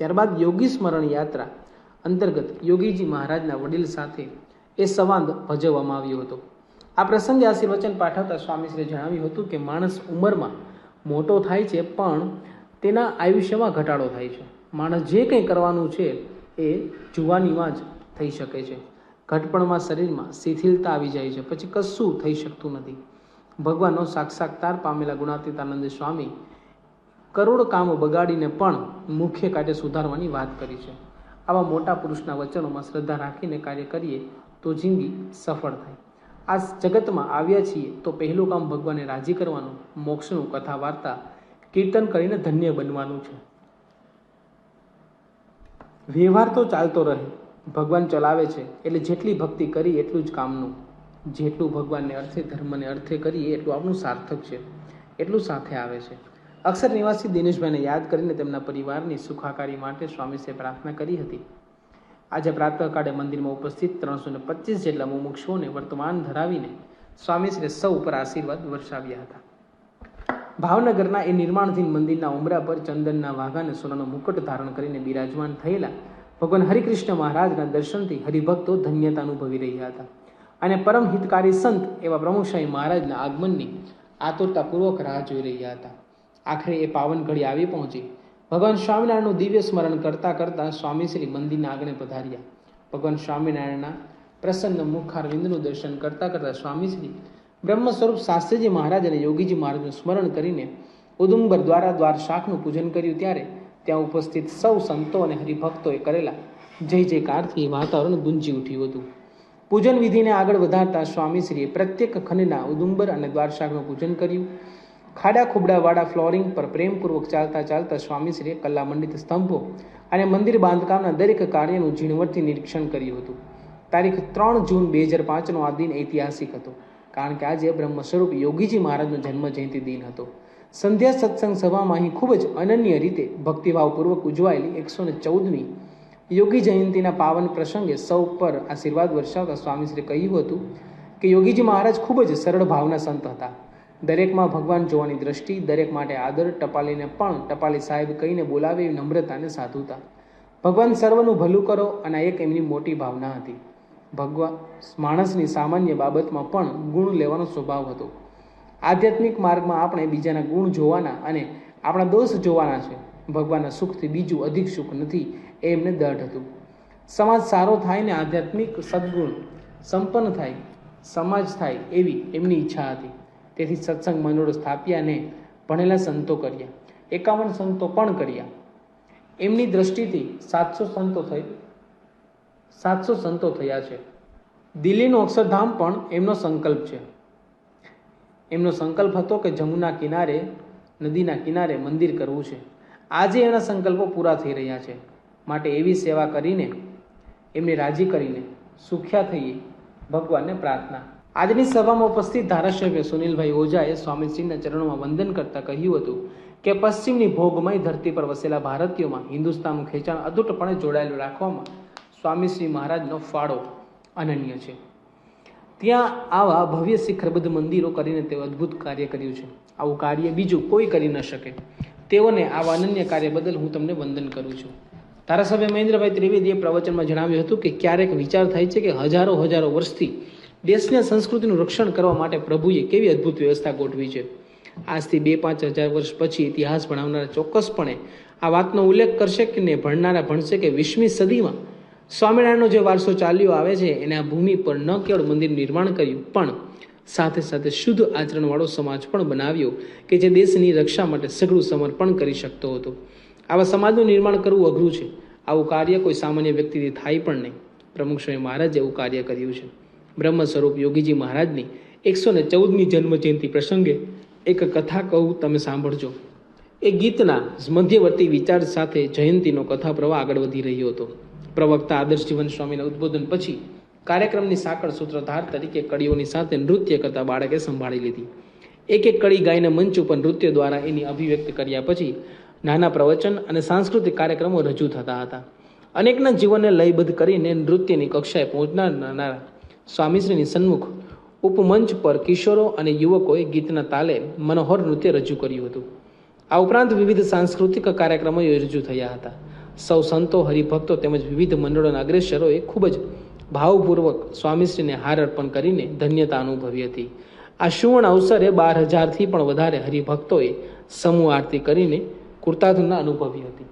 ત્યારબાદ યોગી સ્મરણ યાત્રા અંતર્ગત યોગીજી મહારાજના વડીલ સાથે એ સંવાદ ભજવવામાં આવ્યો હતો. આ પ્રસંગે આશીર્વચન પાઠવતા સ્વામીશ્રીએ જણાવ્યું હતું કે માણસ ઉંમરમાં મોટો થાય છે પણ તેના આયુષ્યમાં ઘટાડો થાય છે. માણસ જે કંઈ કરવાનું છે એ જુવાનીમાં જ થઈ શકે છે. ઘટપણમાં શરીરમાં શિથિલતા આવી જાય છે. પછી કશું થઈ શકતું નથી. ભગવાનનો સાક્ષાત્કાર પામેલા ગુણાતીતાનંદ સ્વામી કરોડ કામો બગાડીને પણ મુખ્ય કાર્ય સુધારવાની વાત કરી છે. આવા મોટા પુરુષના વચનોમાં શ્રદ્ધા રાખીને કાર્ય કરીએ તો જિંદગી સફળ થાય. આ જગતમાં આવ્યા છીએ તો પહેલું કામ ભગવાનને રાજી કરવાનું, મોક્ષનું કથા વાર્તા કીર્તન કરીને ધન્ય બનવાનું છે. વ્યવહાર તો ચાલતો રહે, ભગવાન ચલાવે છે, એટલે જેટલી ભક્તિ કરી એટલું જ કામનું. જેટલું ભગવાનને અર્થે, ધર્મને અર્થે કરીએ એટલું આપણું સાર્થક છે, એટલું સાથે આવે છે. અક્ષર નિવાસી દિનેશભાઈને યાદ કરીને તેમના પરિવારની સુખાકારી માટે સ્વામીશ્રીએ પ્રાર્થના કરી હતી. આજે પ્રાતઃકાળે મંદિરમાં ઉપસ્થિત ત્રણસો ને પચીસ જેટલા મુમુક્ષુઓને વર્તમાન ધરાવીને સ્વામીશ્રીએ સૌ ઉપર આશીર્વાદ વર્ષાવ્યા હતા. ભાવનગરના એ નિર્માણધીન મંદિરના ઉમરા પર ચંદનના વાઘા અને સોનાનો મુકટ ધારણ કરીને બિરાજમાન થયેલા ભગવાન હરિકૃષ્ણ મહારાજના દર્શનથી હરિભક્તો ધન્યતા અનુભવી રહ્યા હતા. અને પરમ હિતકારી સંત એવા પ્રમુખશાહી મહારાજના આગમનની આતુરતાપૂર્વક રાહ જોઈ રહ્યા હતા. આખરે એ પાવન ઘડી આવી પહોંચી. ભગવાન સ્વામિનારાયણનું દિવ્ય સ્મરણ કરતાં કરતાં સ્વામીશ્રી મંદિરના આગળ પધાર્યા. ભગવાન સ્વામિનારાયણના પ્રસન્ન મુખારવિંદનું દર્શન કરતાં કરતાં સ્વામીશ્રી બ્રહ્મ સ્વરૂપ શાસ્ત્રીજી મહારાજ અને યોગીજી મહારાજનું સ્મરણ કરીને ઉદુંબર દ્વારા દ્વાર શાખનું પૂજન કર્યું ત્યારે ત્યાં ઉપસ્થિત સૌ સંતો અને હરિભક્તોએ કરેલા જય જયકારથી વાતાવરણ ગુંજી ઉઠ્યું હતું. પૂજન વિધિને આગળ વધારતા સ્વામીશ્રીએ પ્રત્યેક ખંડના ઉદુંબર અને દ્વારશાખનું પૂજન કર્યું. ખાડા ખુબડાવાળા ફ્લોરિંગ પર પ્રેમપૂર્વક ચાલતા ચાલતા સ્વામીશ્રીએ કલામંડિત સ્તંભો અને મંદિર બાંધકામના દરેક કાર્યનું ઝીણવટથી નિરીક્ષણ કર્યું હતું. તારીખ ત્રણ જૂન બે હજાર પાંચનો આ દિન ઐતિહાસિક હતો, કારણ કે આજે બ્રહ્મ સ્વરૂપ યોગીજી મહારાજનો જન્મ જયંતિ દિન હતો. સંધ્યા સત્સંગ સભામાં અહીં ખૂબ જ અનન્ય રીતે ભક્તિભાવપૂર્વક ઉજવાયેલી એકસો ને ચૌદમી યોગી જયંતિના પાવન પ્રસંગે સૌ પર આશીર્વાદ વર્ષાવતા સ્વામીશ્રીએ કહ્યું હતું કે યોગીજી મહારાજ ખૂબ જ સરળ ભાવના સંત હતા. દરેકમાં ભગવાન જોવાની દ્રષ્ટિ, દરેક માટે આદર, ટપાલીને પણ ટપાલી સાહેબ કહીને બોલાવે એવી નમ્રતા અને સાધુતા. ભગવાન સર્વનું ભલું કરો અને એક એમની મોટી ભાવના હતી. ભગવાન માણસની સામાન્ય બાબતમાં પણ ગુણ લેવાનો સ્વભાવ હતો. આધ્યાત્મિક માર્ગમાં આપણે બીજાના ગુણ જોવાના અને આપણા દોષ જોવાના છે. ભગવાનના સુખથી બીજું અધિક સુખ નથી એ એમને દઢ હતું. સમાજ સારો થાય ને આધ્યાત્મિક સદગુણ સંપન્ન થાય, સમાજ થાય એવી એમની ઈચ્છા હતી. તેથી સત્સંગ મંડળો સ્થાપ્યા અને ભણેલા સંતો કર્યા. એકાવન સંતો પણ કર્યા. એમની દ્રષ્ટિથી સાતસો સંતો થઈ, સાતસો સંતો થયા છે. દિલ્હીનું અક્ષરધામ પણ એમનો સંકલ્પ છે. એમનો સંકલ્પ હતો કે જમુના કિનારે, નદીના કિનારે મંદિર કરવું છે. આજે એના સંકલ્પો પૂરા થઈ રહ્યા છે. માટે એવી સેવા કરીને, એમને રાજી કરીને સુખ્યા થઈએ ભગવાનને પ્રાર્થના. આજની સભામાં ઉપસ્થિત ધારાસભ્ય સુનિલભાઈ ઓઝાએ સ્વામીજીના ચરણોમાં વંદન કરતા કહ્યું હતું કે પશ્ચિમની ભોગમય ધરતી પર વસેલા ભારતીયોમાં હિન્દુસ્તાનનું ખેંચાણ અતૂટપણે જોડાયેલું રાખવામાં સ્વામીશ્રી મહારાજનો ફાળો અનન્ય છે. ત્યાં આવા ભવ્ય શિખરબદ્ધ મંદિરો કરીને તેઓ અદ્ભુત કાર્ય કર્યું છે. આવું કાર્ય બીજું કોઈ કરી ન શકે. તેઓને આવા અનન્ય કાર્ય બદલ હું તમને વંદન કરું છું. ધારાસભ્ય મહેન્દ્રભાઈ ત્રિવેદીએ પ્રવચનમાં જણાવ્યું હતું કે ક્યારેક વિચાર થાય છે કે હજારો હજારો વર્ષથી દેશની સંસ્કૃતિનું રક્ષણ કરવા માટે પ્રભુએ કેવી અદ્ભુત વ્યવસ્થા ગોઠવી છે? આજથી બે પાંચ હજાર વર્ષ પછી ઇતિહાસ ભણાવનારા ચોક્કસપણે આ વાતનો ઉલ્લેખ કરશે કે ને ભણનારા ભણશે કે વીસમી સદીમાં? સ્વામિનારાયણનો જે વારસો ચાલ્યો આવે છે, એને આ ભૂમિ પર ન કેવળ મંદિર નિર્માણ કર્યું, પણ સાથે સાથે શુદ્ધ આચરણવાળો સમાજ પણ બનાવ્યો કે જે દેશની રક્ષા માટે સઘળું સમર્પણ કરી શકતો હતો. આવા સમાજનું નિર્માણ કરવું અઘરું છે. આવું કાર્ય કોઈ સામાન્ય વ્યક્તિથી થાય પણ નહીં. પ્રમુખ સ્વામી મહારાજે એવું કાર્ય કર્યું છે. બ્રહ્મ સ્વરૂપ યોગીજી મહારાજની એકસો ને ચૌદમી જન્મ જયંતિ પ્રસંગે એક કથા કહું તમે સાંભળજો. એ ગીતના મધ્યવર્તી વિચાર સાથે જયંતીનો કથા પ્રવાહ આગળ વધી રહ્યો હતો. પ્રવક્તા આદર્શ જીવન સ્વામીના ઉદ્બોધન પછી કાર્યક્રમની સાંકળ સૂત્રધાર તરીકે કડીઓની સાથે નૃત્ય કરતા બાળકે સંભાળી લીધી. એક એક કડી ગાઈને મંચ ઉપર નૃત્ય દ્વારા એની અભિવ્યક્ત કર્યા પછી નાના પ્રવચન અને સાંસ્કૃતિક કાર્યક્રમો રજૂ થતા હતા. અનેકના જીવનને લયબદ્ધ કરીને નૃત્યની કક્ષાએ પહોંચનાર સ્વામીશ્રીની સન્મુખ ઉપમંચ પર કિશોરો અને યુવકોએ ગીતના તાલે મનોહર નૃત્ય રજૂ કર્યું હતું. આ ઉપરાંત વિવિધ સાંસ્કૃતિક કાર્યક્રમો રજૂ થયા હતા. સૌ સંતો, હરિભક્તો તેમજ વિવિધ મંડળોના અગ્રેસરોએ ખૂબ જ ભાવપૂર્વક સ્વામીશ્રીને હાર અર્પણ કરીને ધન્યતા અનુભવી હતી. આ સુવર્ણ અવસરે બાર હજારથી પણ વધારે હરિભક્તોએ સમૂહ આરતી કરીને કૃતાર્થના અનુભવી હતી.